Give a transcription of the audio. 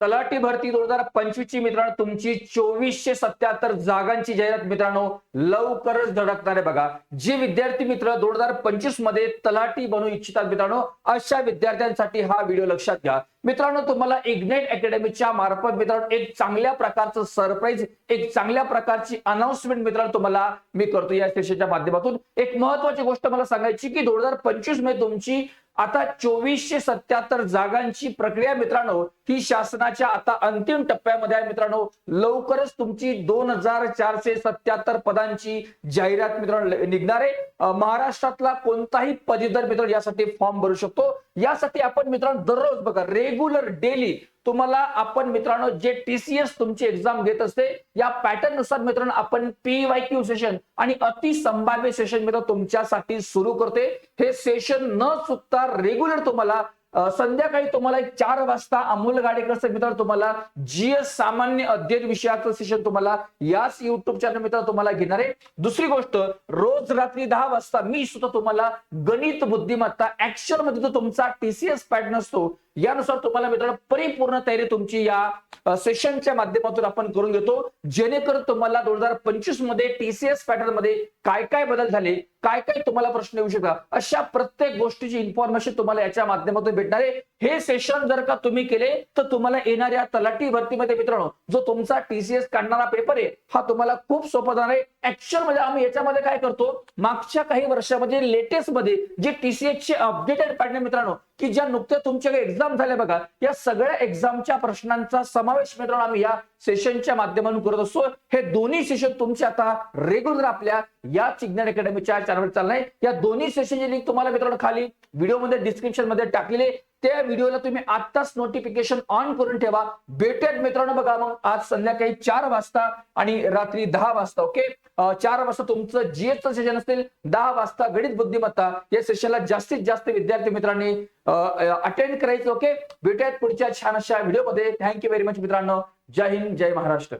तलाठी भरती दोन हजार पंचवीस ची मित्रांनो तुमची चोवीसशे सत्याहत्तर जागांची जाहिरात मित्रांनो लवकरच धडकणार आहे बघा. जे विद्यार्थी मित्र दोन हजार पंचवीसमध्ये तलाठी बनू इच्छितात मित्रांनो अशा विद्यार्थ्यांसाठी हा व्हिडिओ लक्षात घ्या. मित्रांनो तुम्हाला इग्नेट अकॅडमीच्या मार्फत मित्रांनो एक चांगल्या प्रकारचं सरप्राईज एक चांगल्या प्रकारची अनाउन्समेंट मित्रांनो तुम्हाला मी करतो या सेशनच्या माध्यमातून. एक महत्वाची गोष्ट मला सांगायची की दोन हजार पंचवीसमध्ये तुमची आता चोवीसशे सत्याहत्तर जागांची प्रक्रिया मित्रांनो ही शासनाच्या आता अंतिम टप्प्यामध्ये आहे मित्रांनो. लवकरच तुमची दोन हजार चारशे सत्याहत्तर पदांची जाहिरात मित्रांनो निघणार आहे. महाराष्ट्रातला कोणताही पदवीधर मित्रांनो यासाठी फॉर्म भरू शकतो. यासाठी आपण मित्रांनो दररोज बघा रेग्युलर डेली तुम्हाला आपण मित्रांनो जे टीसीएस तुमची एक्झाम घेत असते या पॅटर्ननुसार मित्रांनो आपण पीवाय क्यू सेशन आणि अति संभाव्य सेशन मित्र तुमच्यासाठी सुरू करते. हे सेशन न चुकता रेग्युलर तुम्हाला संध्याकाळी तुम्हाला एक चार वाजता अमोल गाडेकर मित्र तुम्हाला जीएस सामान्य अध्ययन विषयाचं सेशन तुम्हाला याच युट्यूब चॅनल मित्र तुम्हाला घेणार आहे. दुसरी गोष्ट रोज रात्री दहा वाजता मी सुद्धा तुम्हाला गणित बुद्धिमत्ता ऍक्शनमध्ये जो तुमचा टीसीएस पॅटर्न असतो यानुसार तुम्हाला मित्रांनो परिपूर्ण तयारी तुमची या सेशनच्या माध्यमातून आपण करून घेतो. जेणेकरून तुम्हाला दोन हजार पंचवीसमध्ये टीसीएस पॅटर्नमध्ये काय काय बदल झाले काय काय तुम्हाला प्रश्न येऊ शकतात? अशा प्रत्येक गोष्टीची इन्फॉर्मेशन तुम्हाला याच्या माध्यमातून भेटणार आहे. हे सेशन जर का तुम्ही केले तर तुम्हाला येणाऱ्या तलाठी भरतीमध्ये मित्रांनो जो तुमचा टीसीएस काढणारा पेपर आहे हा तुम्हाला खूप सोपा जाणार आहे. ऍक्च्युअल म्हणजे आम्ही याच्यामध्ये काय करतो मागच्या काही वर्षामध्ये लेटेस्टमध्ये जे टीसीएस चे अपडेटेड पॅटर्न मित्रांनो की ज्या नुकत्या तुमच्याकडे एक्झाम झाल्या बघा या सगळ्या एक्झामच्या प्रश्नांचा समावेश मित्रांनो आम्ही या सेशनच्या माध्यमातून करत असतो. हे दोन्ही सेशन तुमचे आता रेग्युलर आपल्या या चिग्नर अकॅडमीच्या चॅनलवर चालणार या दोन्ही सेशनची लिंक तुम्हाला मित्रांनो खाली व्हिडिओमध्ये डिस्क्रिप्शनमध्ये टाकलेली त्या व्हिडिओला तुम्ही आत्ताच नोटिफिकेशन ऑन करून ठेवा. भेटेल मित्रांनो बघा मग. आज संध्याकाळी चार वाजता आणि रात्री दहा वाजता ओके चार वाजता तुमचं जीएसचं सेशन असेल दहा वाजता गणित बुद्धिमत्ता. या सेशनला जास्तीत जास्त विद्यार्थी मित्रांनी अटेंड करायचं ओके भेटूयात पुढच्या छान अशा व्हिडिओमध्ये थँक्यू व्हेरी मच मित्रांनो. जय हिंद जय महाराष्ट्र.